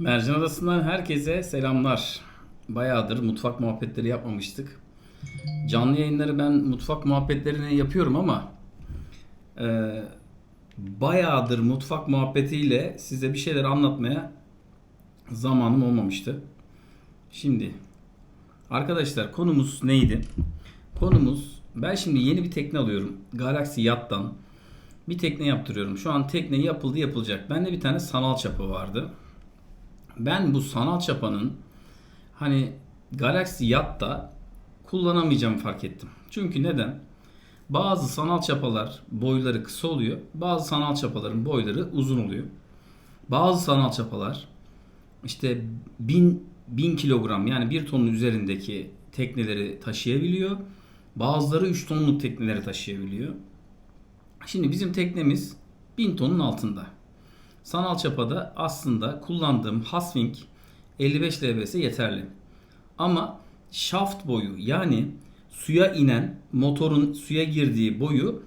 Mercan Adası'ndan herkese selamlar. Bayağıdır mutfak muhabbetleri yapmamıştık. Canlı yayınları ben mutfak muhabbetlerini yapıyorum ama e, bayağıdır mutfak muhabbetiyle size bir şeyler anlatmaya zamanım olmamıştı. Şimdi arkadaşlar konumuz neydi? Konumuz ben şimdi yeni bir tekne alıyorum. Galaxy Yacht'tan bir tekne yaptırıyorum. Şu an tekne yapıldı yapılacak. Bende bir tane sanal çapa vardı. Ben bu sanal çapanın hani Galaxy Yacht'ta kullanamayacağımı fark ettim. Çünkü neden? Bazı sanal çapalar boyları kısa oluyor. Bazı sanal çapaların boyları uzun oluyor. Bazı sanal çapalar işte 1000 1000 kilogram yani 1 tonun üzerindeki tekneleri taşıyabiliyor. Bazıları 3 tonluk tekneleri taşıyabiliyor. Şimdi bizim teknemiz 1000 tonun altında. Sanal çapada aslında kullandığım Haswing 55 lbs yeterli. Ama shaft boyu yani suya inen motorun suya girdiği boyu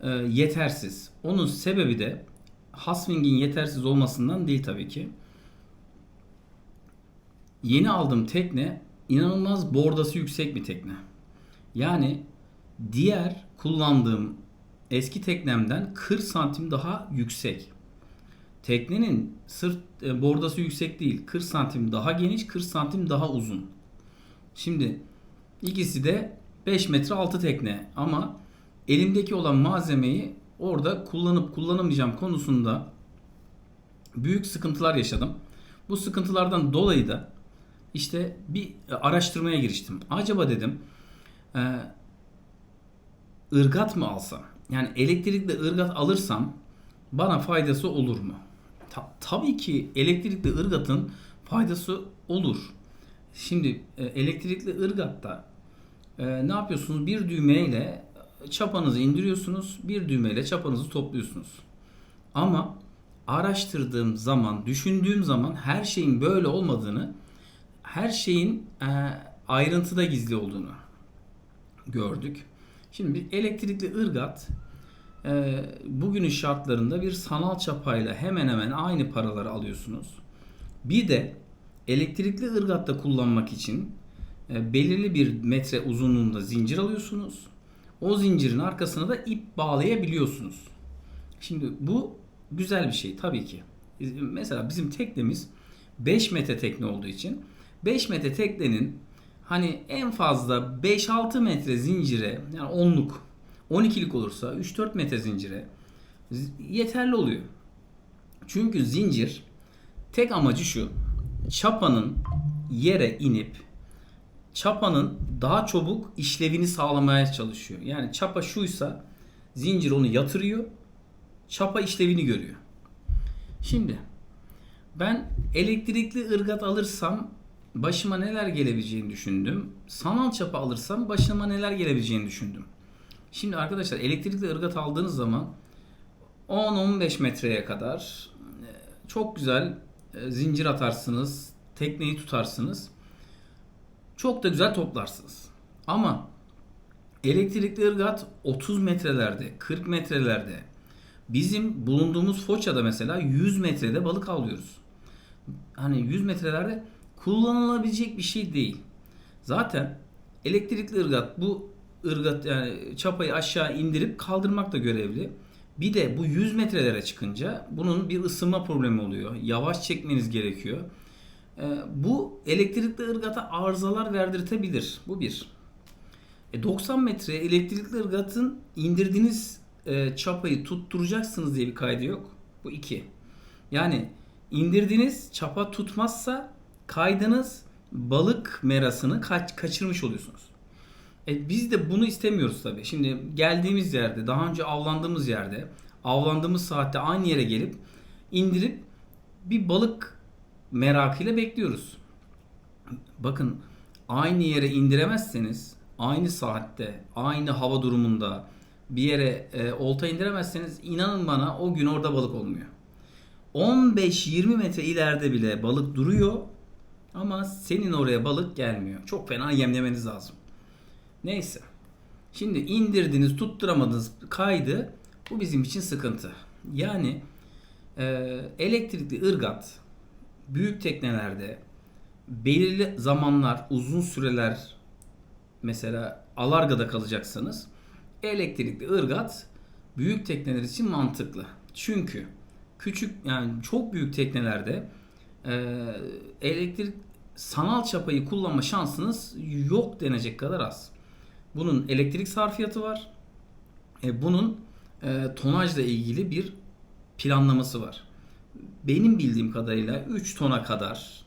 e, yetersiz. Onun sebebi de Haswing'in yetersiz olmasından değil tabii ki. Yeni aldığım tekne inanılmaz bordası yüksek bir tekne. Yani diğer kullandığım eski teknemden 40 santim daha yüksek. Teknenin sırt e, bordası yüksek değil. 40 santim daha geniş, 40 santim daha uzun. Şimdi ikisi de 5 metre altı tekne ama elimdeki olan malzemeyi orada kullanıp kullanamayacağım konusunda büyük sıkıntılar yaşadım. Bu sıkıntılardan dolayı da işte bir araştırmaya giriştim. Acaba dedim e, ırgat mı alsam? Yani elektrikli ırgat alırsam bana faydası olur mu? Ta- tabii ki elektrikli ırgatın faydası olur. Şimdi e, elektrikli ırgatta e, ne yapıyorsunuz? Bir düğmeyle çapanızı indiriyorsunuz, bir düğmeyle çapanızı topluyorsunuz. Ama araştırdığım zaman, düşündüğüm zaman her şeyin böyle olmadığını, her şeyin e, ayrıntıda gizli olduğunu gördük. Şimdi bir elektrikli ırgat e, bugünün şartlarında bir sanal çapayla hemen hemen aynı paraları alıyorsunuz. Bir de elektrikli ırgatta kullanmak için e, belirli bir metre uzunluğunda zincir alıyorsunuz. O zincirin arkasına da ip bağlayabiliyorsunuz. Şimdi bu güzel bir şey tabii ki. Mesela bizim teknemiz 5 metre tekne olduğu için 5 metre teknenin hani en fazla 5-6 metre zincire yani onluk 12'lik olursa 3-4 metre zincire yeterli oluyor. Çünkü zincir tek amacı şu. Çapanın yere inip çapanın daha çabuk işlevini sağlamaya çalışıyor. Yani çapa şuysa zincir onu yatırıyor. Çapa işlevini görüyor. Şimdi ben elektrikli ırgat alırsam başıma neler gelebileceğini düşündüm. Sanal çapa alırsam başıma neler gelebileceğini düşündüm. Şimdi arkadaşlar elektrikli ırgat aldığınız zaman 10-15 metreye kadar e, çok güzel e, zincir atarsınız, tekneyi tutarsınız. Çok da güzel toplarsınız. Ama elektrikli ırgat 30 metrelerde, 40 metrelerde. Bizim bulunduğumuz Foça'da mesela 100 metrede balık avlıyoruz. Hani 100 metrelerde kullanılabilecek bir şey değil. Zaten elektrikli ırgat bu ırgat yani çapayı aşağı indirip kaldırmak da görevli. Bir de bu 100 metrelere çıkınca bunun bir ısınma problemi oluyor. Yavaş çekmeniz gerekiyor. Ee, bu elektrikli ırgata arızalar verdirtebilir. Bu bir. E 90 metre elektrikli ırgatın indirdiğiniz e, çapayı tutturacaksınız diye bir kaydı yok. Bu iki. Yani indirdiğiniz çapa tutmazsa kaydınız balık merasını kaç, kaçırmış oluyorsunuz. E biz de bunu istemiyoruz tabii. Şimdi geldiğimiz yerde, daha önce avlandığımız yerde, avlandığımız saatte aynı yere gelip indirip bir balık merakıyla bekliyoruz. Bakın aynı yere indiremezseniz, aynı saatte, aynı hava durumunda bir yere e, olta indiremezseniz inanın bana o gün orada balık olmuyor. 15-20 metre ileride bile balık duruyor ama senin oraya balık gelmiyor. Çok fena yemlemeniz lazım. Neyse. Şimdi indirdiniz, tutturamadınız kaydı. Bu bizim için sıkıntı. Yani e, elektrikli ırgat büyük teknelerde belirli zamanlar, uzun süreler mesela Alarga'da kalacaksanız elektrikli ırgat büyük tekneler için mantıklı. Çünkü küçük yani çok büyük teknelerde e, elektrik sanal çapayı kullanma şansınız yok denecek kadar az. Bunun elektrik sarfiyatı var. E, bunun e, tonajla ilgili bir planlaması var. Benim bildiğim kadarıyla 3 tona kadar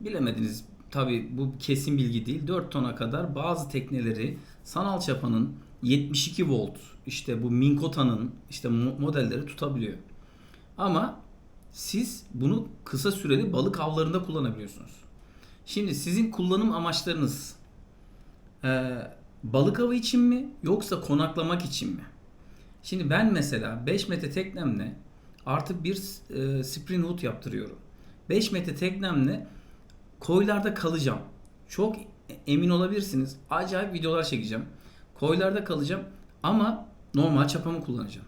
bilemediniz tabi bu kesin bilgi değil 4 tona kadar bazı tekneleri sanal çapanın 72 volt işte bu Minkota'nın işte mo- modelleri tutabiliyor. Ama siz bunu kısa süreli balık avlarında kullanabiliyorsunuz. Şimdi sizin kullanım amaçlarınız e, balık avı için mi yoksa konaklamak için mi? Şimdi ben mesela 5 metre teknemle artık bir e, spring hook yaptırıyorum. 5 metre teknemle koylarda kalacağım. Çok emin olabilirsiniz. Acayip videolar çekeceğim. Koylarda kalacağım ama normal çapamı kullanacağım.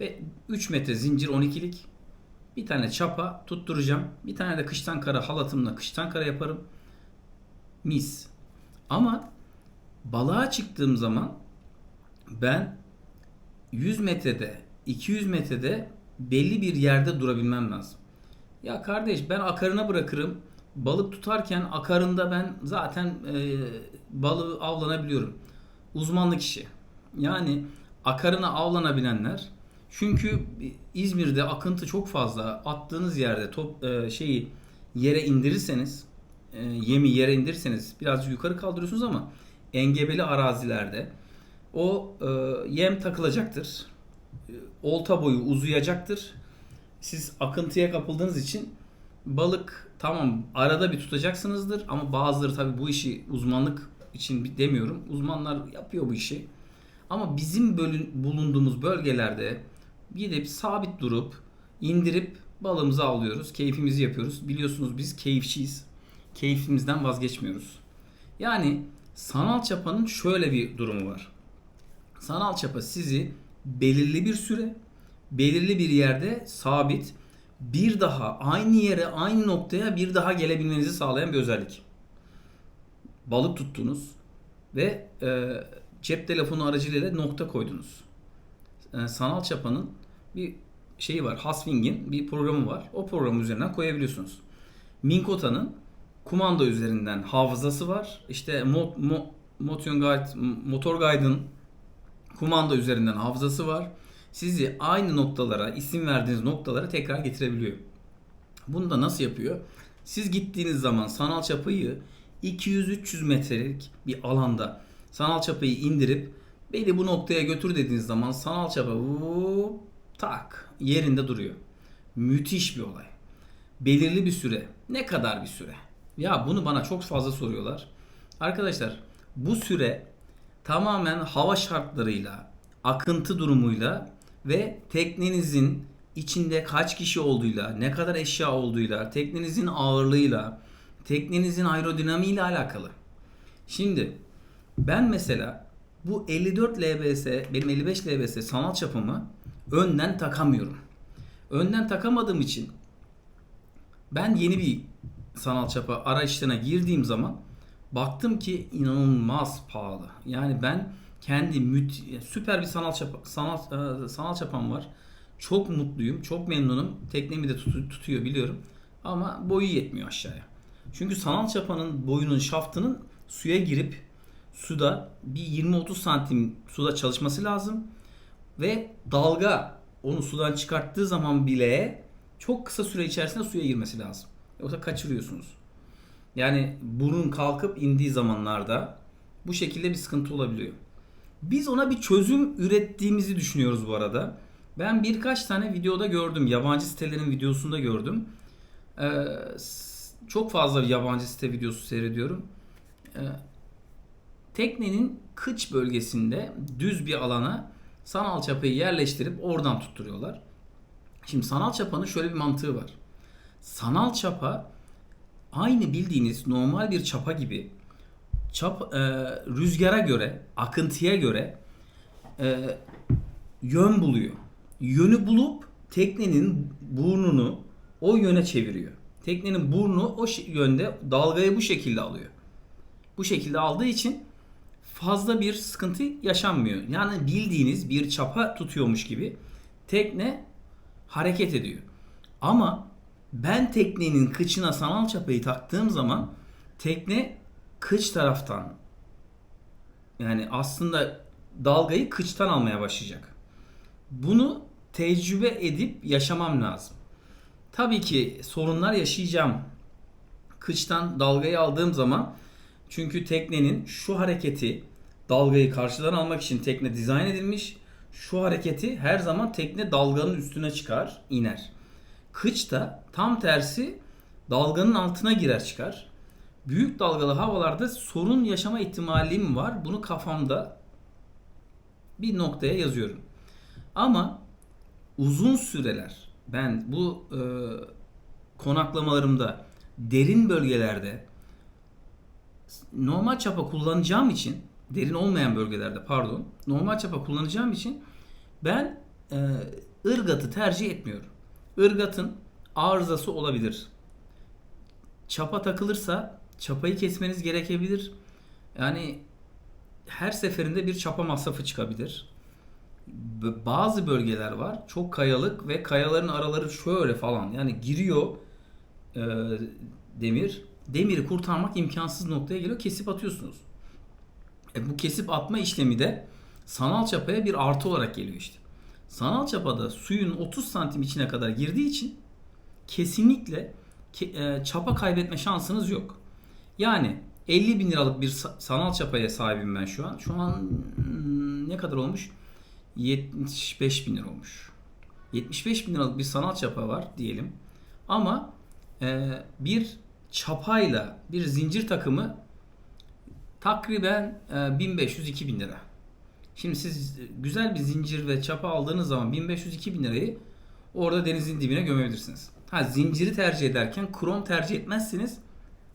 Ve 3 metre zincir 12'lik bir tane çapa tutturacağım. Bir tane de kıştan kara halatımla kıştan kara yaparım. Mis. Ama balığa çıktığım zaman ben 100 metrede, 200 metrede belli bir yerde durabilmem lazım. Ya kardeş ben akarına bırakırım. Balık tutarken akarında ben zaten e, balığı avlanabiliyorum. Uzmanlık işi. Yani akarına avlanabilenler çünkü İzmir'de akıntı çok fazla. Attığınız yerde top e, şeyi yere indirirseniz e, yemi yere indirirseniz biraz yukarı kaldırıyorsunuz ama engebeli arazilerde o e, yem takılacaktır. E, Olta boyu uzayacaktır. Siz akıntıya kapıldığınız için balık tamam arada bir tutacaksınızdır ama bazıları tabi bu işi uzmanlık için demiyorum. Uzmanlar yapıyor bu işi. Ama bizim bölün, bulunduğumuz bölgelerde gidip sabit durup indirip balığımızı avlıyoruz. Keyfimizi yapıyoruz. Biliyorsunuz biz keyifçiyiz. Keyfimizden vazgeçmiyoruz. Yani sanal çapanın şöyle bir durumu var. Sanal çapa sizi belirli bir süre, belirli bir yerde sabit bir daha aynı yere, aynı noktaya bir daha gelebilmenizi sağlayan bir özellik. Balık tuttunuz ve e, cep telefonu aracılığıyla nokta koydunuz. E, sanal çapanın bir şeyi var. Haswing'in bir programı var. O programı üzerinden koyabiliyorsunuz. Minkota'nın kumanda üzerinden hafızası var. İşte mo, mo, Motion Guide, Motor Guide'ın kumanda üzerinden hafızası var. Sizi aynı noktalara, isim verdiğiniz noktalara tekrar getirebiliyor. Bunu da nasıl yapıyor? Siz gittiğiniz zaman sanal çapayı 200-300 metrelik bir alanda sanal çapayı indirip beni bu noktaya götür dediğiniz zaman sanal çapa vup, tak yerinde duruyor. Müthiş bir olay. Belirli bir süre. Ne kadar bir süre? Ya bunu bana çok fazla soruyorlar. Arkadaşlar bu süre tamamen hava şartlarıyla, akıntı durumuyla ve teknenizin içinde kaç kişi olduğuyla, ne kadar eşya olduğuyla, teknenizin ağırlığıyla, teknenizin aerodinamiğiyle alakalı. Şimdi ben mesela bu 54 LBS, benim 55 LBS sanal çapımı önden takamıyorum. Önden takamadığım için ben yeni bir sanal çapa arayışlarına girdiğim zaman baktım ki inanılmaz pahalı. Yani ben kendi müt süper bir sanal çapa sanal e, sanal çapam var. Çok mutluyum, çok memnunum. Teknemi de tutu- tutuyor biliyorum. Ama boyu yetmiyor aşağıya. Çünkü sanal çapanın boyunun şaftının suya girip suda bir 20-30 santim suda çalışması lazım. Ve dalga onu sudan çıkarttığı zaman bile çok kısa süre içerisinde suya girmesi lazım. Yoksa kaçırıyorsunuz. Yani burun kalkıp indiği zamanlarda bu şekilde bir sıkıntı olabiliyor. Biz ona bir çözüm ürettiğimizi düşünüyoruz bu arada. Ben birkaç tane videoda gördüm. Yabancı sitelerin videosunda gördüm. Ee, çok fazla yabancı site videosu seyrediyorum. Ee, teknenin kıç bölgesinde düz bir alana sanal çapayı yerleştirip oradan tutturuyorlar. Şimdi sanal çapanın şöyle bir mantığı var. Sanal çapa aynı bildiğiniz normal bir çapa gibi çap e, rüzgara göre, akıntıya göre e, yön buluyor. Yönü bulup teknenin burnunu o yöne çeviriyor. Teknenin burnu o yönde dalgayı bu şekilde alıyor. Bu şekilde aldığı için fazla bir sıkıntı yaşanmıyor. Yani bildiğiniz bir çapa tutuyormuş gibi tekne hareket ediyor. Ama ben teknenin kıçına sanal çapayı taktığım zaman tekne kıç taraftan yani aslında dalgayı kıçtan almaya başlayacak. Bunu tecrübe edip yaşamam lazım. Tabii ki sorunlar yaşayacağım. Kıçtan dalgayı aldığım zaman çünkü teknenin şu hareketi dalgayı karşıdan almak için tekne dizayn edilmiş. Şu hareketi her zaman tekne dalganın üstüne çıkar, iner. Kıç da tam tersi dalganın altına girer çıkar. Büyük dalgalı havalarda sorun yaşama ihtimalim var. Bunu kafamda bir noktaya yazıyorum. Ama uzun süreler ben bu e, konaklamalarımda derin bölgelerde normal çapa kullanacağım için derin olmayan bölgelerde pardon normal çapa kullanacağım için ben e, ırgatı tercih etmiyorum. Irgatın arızası olabilir. Çapa takılırsa çapayı kesmeniz gerekebilir. Yani her seferinde bir çapa masrafı çıkabilir. Bazı bölgeler var çok kayalık ve kayaların araları şöyle falan yani giriyor e, demir. Demiri kurtarmak imkansız noktaya geliyor kesip atıyorsunuz. E, bu kesip atma işlemi de sanal çapaya bir artı olarak geliyor işte. Sanal çapada suyun 30 santim içine kadar girdiği için kesinlikle ke- e, çapa kaybetme şansınız yok. Yani 50 bin liralık bir sa- sanal çapaya sahibim ben şu an. Şu an hmm, ne kadar olmuş? 75 bin lira olmuş. 75 bin liralık bir sanal çapa var diyelim. Ama e, bir çapayla bir zincir takımı takriben e, 1500-2000 lira. Şimdi siz güzel bir zincir ve çapa aldığınız zaman 1500-2000 lirayı orada denizin dibine gömebilirsiniz. Ha zinciri tercih ederken krom tercih etmezsiniz.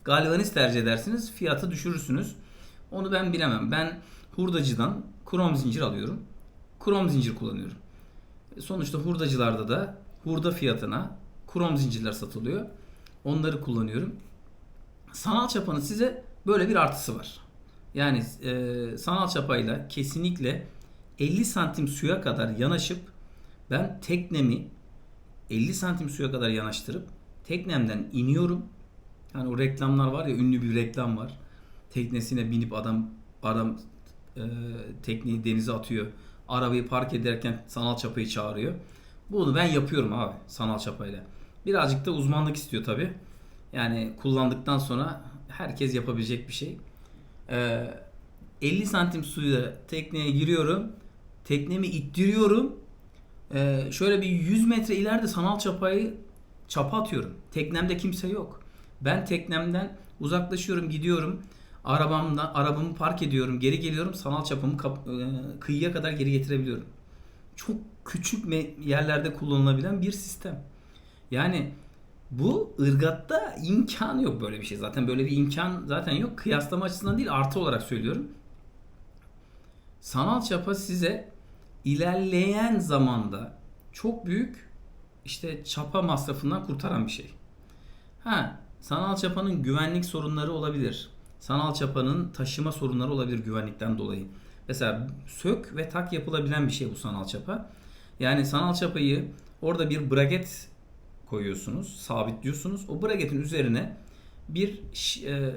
Galvaniz tercih edersiniz. Fiyatı düşürürsünüz. Onu ben bilemem. Ben hurdacıdan krom zincir alıyorum. Krom zincir kullanıyorum. Sonuçta hurdacılarda da hurda fiyatına krom zincirler satılıyor. Onları kullanıyorum. Sanal çapanın size böyle bir artısı var. Yani e, sanal çapayla kesinlikle 50 santim suya kadar yanaşıp ben teknemi 50 santim suya kadar yanaştırıp teknemden iniyorum. Hani o reklamlar var ya ünlü bir reklam var. Teknesine binip adam adam e, tekneyi denize atıyor. Arabayı park ederken sanal çapayı çağırıyor. Bunu ben yapıyorum abi sanal çapayla. Birazcık da uzmanlık istiyor tabi. Yani kullandıktan sonra herkes yapabilecek bir şey. Ee, 50 santim suya tekneye giriyorum. Teknemi ittiriyorum. Ee, şöyle bir 100 metre ileride sanal çapayı çapa atıyorum. Teknemde kimse yok. Ben teknemden uzaklaşıyorum, gidiyorum. Arabamda arabamı park ediyorum, geri geliyorum. Sanal çapamı e, kıyıya kadar geri getirebiliyorum. Çok küçük yerlerde kullanılabilen bir sistem. Yani bu ırgatta imkanı yok böyle bir şey. Zaten böyle bir imkan zaten yok. Kıyaslama açısından değil artı olarak söylüyorum. Sanal çapa size ilerleyen zamanda çok büyük işte çapa masrafından kurtaran bir şey. Ha, sanal çapanın güvenlik sorunları olabilir. Sanal çapanın taşıma sorunları olabilir güvenlikten dolayı. Mesela sök ve tak yapılabilen bir şey bu sanal çapa. Yani sanal çapayı orada bir braket koyuyorsunuz, sabitliyorsunuz. O braketin üzerine bir e,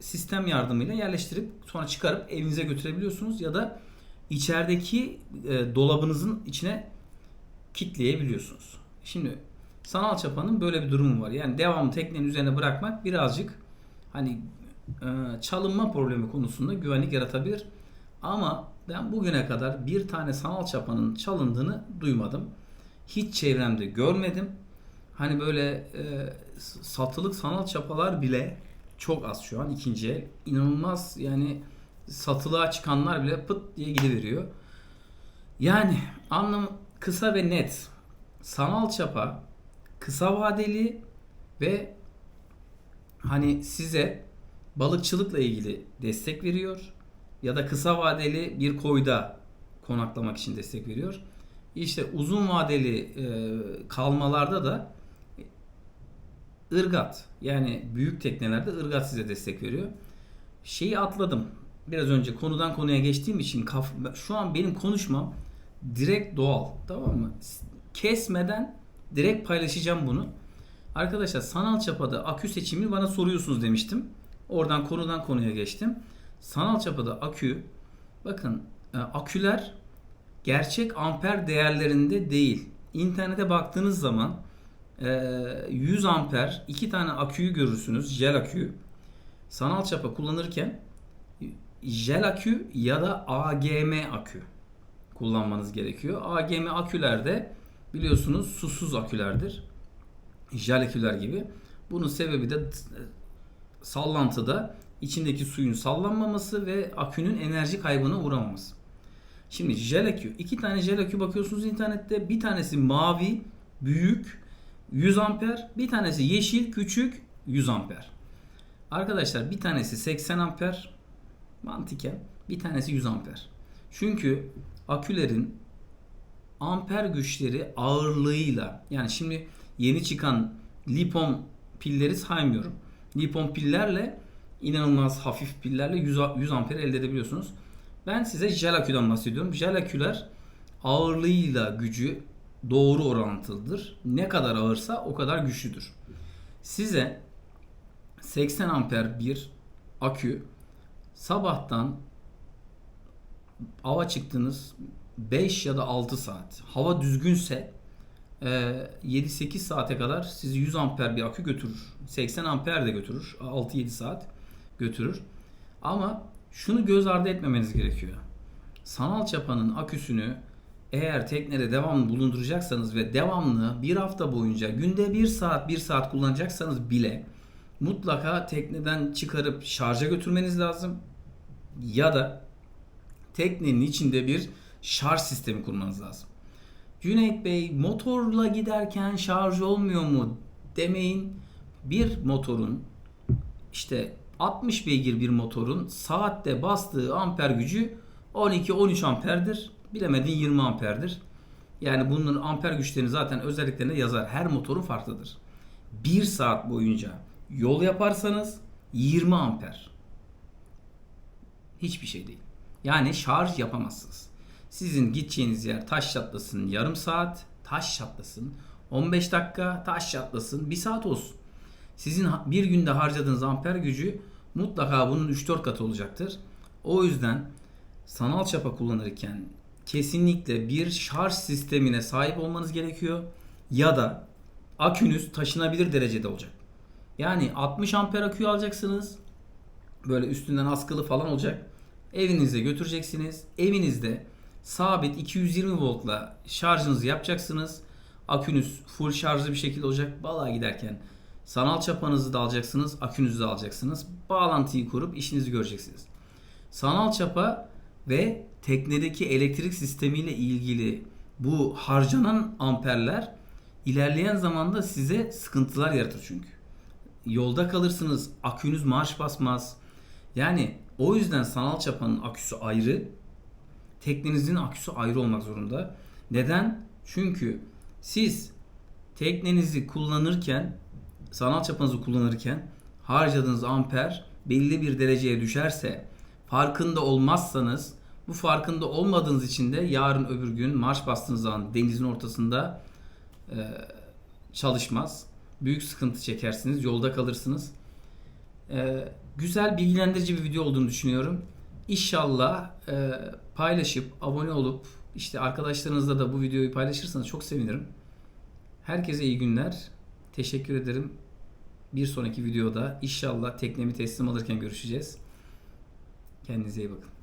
sistem yardımıyla yerleştirip sonra çıkarıp evinize götürebiliyorsunuz ya da içerideki e, dolabınızın içine kitleyebiliyorsunuz. Şimdi sanal çapanın böyle bir durumu var. Yani devamlı teknenin üzerine bırakmak birazcık hani e, çalınma problemi konusunda güvenlik yaratabilir. Ama ben bugüne kadar bir tane sanal çapanın çalındığını duymadım. Hiç çevremde görmedim. Hani böyle e, satılık sanal çapalar bile çok az şu an ikinci el. İnanılmaz yani satılığa çıkanlar bile pıt diye gidiveriyor. Yani anlam kısa ve net. Sanal çapa kısa vadeli ve hani size balıkçılıkla ilgili destek veriyor ya da kısa vadeli bir koyda konaklamak için destek veriyor. İşte uzun vadeli e, kalmalarda da ırgat. Yani büyük teknelerde ırgat size destek veriyor. Şeyi atladım. Biraz önce konudan konuya geçtiğim için kaf- şu an benim konuşmam direkt doğal. Tamam mı? Kesmeden direkt paylaşacağım bunu. Arkadaşlar sanal çapada akü seçimi bana soruyorsunuz demiştim. Oradan konudan konuya geçtim. Sanal çapada akü bakın e, aküler gerçek amper değerlerinde değil. İnternete baktığınız zaman 100 amper iki tane aküyü görürsünüz. Jel akü. Sanal çapa kullanırken jel akü ya da AGM akü kullanmanız gerekiyor. AGM akülerde biliyorsunuz susuz akülerdir. Jel aküler gibi. Bunun sebebi de sallantıda içindeki suyun sallanmaması ve akünün enerji kaybına uğramaması. Şimdi jel akü. iki tane jel akü bakıyorsunuz internette. Bir tanesi mavi, büyük 100 amper. Bir tanesi yeşil, küçük 100 amper. Arkadaşlar bir tanesi 80 amper mantıken bir tanesi 100 amper. Çünkü akülerin amper güçleri ağırlığıyla yani şimdi yeni çıkan lipon pilleri saymıyorum. Lipon pillerle inanılmaz hafif pillerle 100, a- 100 amper elde edebiliyorsunuz. Ben size jel aküden bahsediyorum. Jel aküler ağırlığıyla gücü doğru orantılıdır. Ne kadar ağırsa o kadar güçlüdür. Size 80 amper bir akü sabahtan ava çıktınız 5 ya da 6 saat. Hava düzgünse e, 7-8 saate kadar sizi 100 amper bir akü götürür. 80 amper de götürür. 6-7 saat götürür. Ama şunu göz ardı etmemeniz gerekiyor. Sanal çapanın aküsünü eğer teknede devamlı bulunduracaksanız ve devamlı bir hafta boyunca günde bir saat bir saat kullanacaksanız bile mutlaka tekneden çıkarıp şarja götürmeniz lazım. Ya da teknenin içinde bir şarj sistemi kurmanız lazım. Cüneyt Bey motorla giderken şarj olmuyor mu demeyin. Bir motorun işte 60 beygir bir motorun saatte bastığı amper gücü 12-13 amperdir. Bilemedin 20 amperdir. Yani bunun amper güçlerini zaten özelliklerine yazar. Her motorun farklıdır. 1 saat boyunca yol yaparsanız 20 amper. Hiçbir şey değil. Yani şarj yapamazsınız. Sizin gideceğiniz yer taş çatlasın yarım saat, taş çatlasın 15 dakika, taş çatlasın 1 saat olsun. Sizin bir günde harcadığınız amper gücü mutlaka bunun 3-4 katı olacaktır. O yüzden sanal çapa kullanırken kesinlikle bir şarj sistemine sahip olmanız gerekiyor. Ya da akünüz taşınabilir derecede olacak. Yani 60 amper aküyü alacaksınız. Böyle üstünden askılı falan olacak. Evinize götüreceksiniz. Evinizde sabit 220 voltla şarjınızı yapacaksınız. Akünüz full şarjlı bir şekilde olacak. Balığa giderken sanal çapanızı da alacaksınız, akünüzü de alacaksınız. Bağlantıyı kurup işinizi göreceksiniz. Sanal çapa ve teknedeki elektrik sistemiyle ilgili bu harcanan amperler ilerleyen zamanda size sıkıntılar yaratır çünkü. Yolda kalırsınız, akünüz marş basmaz. Yani o yüzden sanal çapanın aküsü ayrı, teknenizin aküsü ayrı olmak zorunda. Neden? Çünkü siz teknenizi kullanırken, sanal çapanızı kullanırken harcadığınız amper belli bir dereceye düşerse, farkında olmazsanız, bu farkında olmadığınız için de yarın öbür gün marş bastığınız zaman denizin ortasında e, çalışmaz. Büyük sıkıntı çekersiniz, yolda kalırsınız. Ee, güzel bilgilendirici bir video olduğunu düşünüyorum. İnşallah e, paylaşıp abone olup işte arkadaşlarınızla da bu videoyu paylaşırsanız çok sevinirim. Herkese iyi günler. Teşekkür ederim. Bir sonraki videoda inşallah teknemi teslim alırken görüşeceğiz. Kendinize iyi bakın.